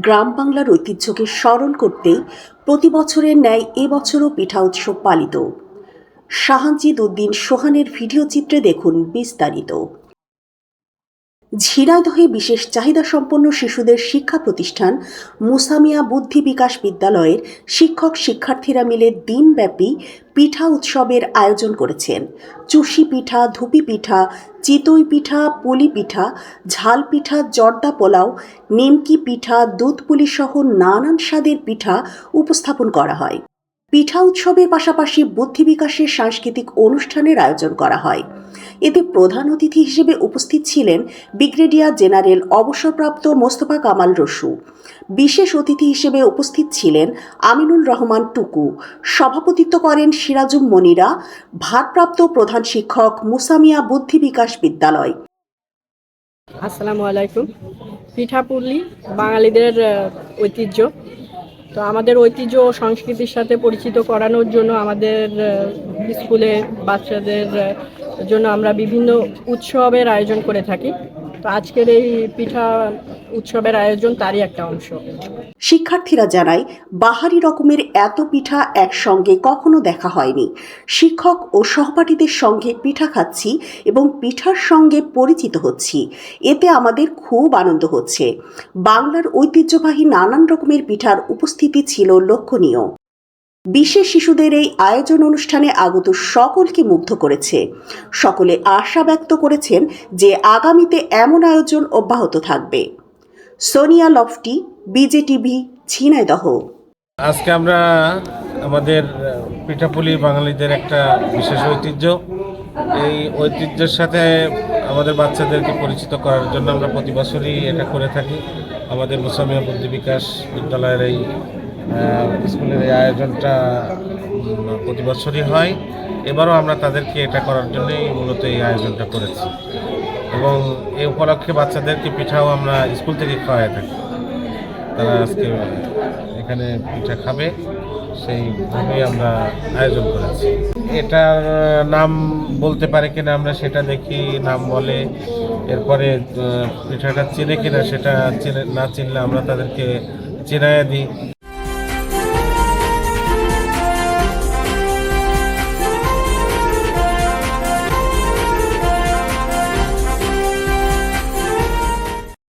গ্রাম বাংলার ঐতিহ্যকে স্মরণ করতেই প্রতি বছরের ন্যায় এবছরও পিঠা উৎসব পালিত। শাহানজিদ উদ্দিন সোহানের ভিডিও চিত্রে দেখুন বিস্তারিত। ঝিনাইদহে বিশেষ চাহিদা সম্পন্ন শিশুদের শিক্ষা প্রতিষ্ঠান মুসামিয়া বুদ্ধি বিকাশ বিদ্যালয়ের শিক্ষক শিক্ষার্থীরা মিলে দিনব্যাপী পিঠা উৎসবের আয়োজন করেছেন। চুষি পিঠা, ধুপি পিঠা, চিতই পিঠা, পুলি পিঠা, ঝাল পিঠা, জর্দা পোলাও, নিমকি পিঠা, দুধ পুলি সহ নানান স্বাদের পিঠা উপস্থাপন করা হয়। পিঠা উৎসবের পাশাপাশি বুদ্ধি বিকাশের সাংস্কৃতিক অনুষ্ঠানের আয়োজন করা হয়। এতে প্রধান অতিথি হিসেবে উপস্থিত ছিলেন ব্রিগেডিয়ার জেনারেল অবসরপ্রাপ্ত মোস্তফা কামাল রসু। বিশেষ অতিথি হিসেবে উপস্থিত ছিলেন আমিনুল রহমান টুকু। সভাপতিত্ব করেন সিরাজুম মনিরা। ভারপ্রাপ্ত প্রধান শিক্ষক মুসামিয়া বুদ্ধি বিকাশ বিদ্যালয়। আসসালামু আলাইকুম। পিঠাপুলি বাঙালিদের ঐতিহ্য। তো আমাদের ঐতিহ্য ও সংস্কৃতির সাথে পরিচিত করানোর জন্য আমাদের স্কুলে বাচ্চাদের জন্য আমরা বিভিন্ন উৎসবের আয়োজন করে থাকি। আজকের এই পিঠা উৎসবের আয়োজন তারই একটা অংশ। শিক্ষার্থীরা জানায়, বাহারি রকমের এত পিঠা একসঙ্গে কখনো দেখা হয়নি। শিক্ষক ও সহপাঠীদের সঙ্গে পিঠা খাচ্ছি এবং পিঠার সঙ্গে পরিচিত হচ্ছি। এতে আমাদের খুব আনন্দ হচ্ছে। বাংলার ঐতিহ্যবাহী নানান রকমের পিঠার উপস্থিতি ছিল লক্ষণীয়। বিশেষ শিশুদের এই আয়োজন অনুষ্ঠানে আগত সকলকে মুগ্ধ করেছে। সকলে আশা ব্যক্ত করেছেন যে আগামীতে এমন আয়োজন অব্যাহত থাকবে। সোনিয়া লফটি, বিজেটিভি, ঝিনাইদহ। আজকে আমরা আমাদের পিঠাপুলি বাঙালিদের একটা বিশেষ ঐতিহ্য। এই ঐতিহ্যের সাথে আমাদের বাচ্চাদেরকে পরিচিত করার জন্য আমরা প্রতি বছরই এটা করে থাকি। আমাদের মুসামিয়া বুদ্ধি বিকাশ বিদ্যালয়ের এই স্কুলের এই আয়োজনটা প্রতি বছরই হয়। এবারও আমরা তাদেরকে এটা করার জন্যই মূলত এই আয়োজনটা করেছি। এবং এই উপলক্ষে বাচ্চাদেরকে পিঠাও আমরা স্কুল থেকে খাওয়াই থাকি। তারা আজকে এখানে পিঠা খাবে সেইভাবেই আমরা আয়োজন করেছি। এটার নাম বলতে পারে কিনা আমরা সেটা দেখি, নাম বলে। এরপরে পিঠাটা চেনে কিনা সেটা চেনে, না চিনলে আমরা তাদেরকে চেনাইয়া দিই।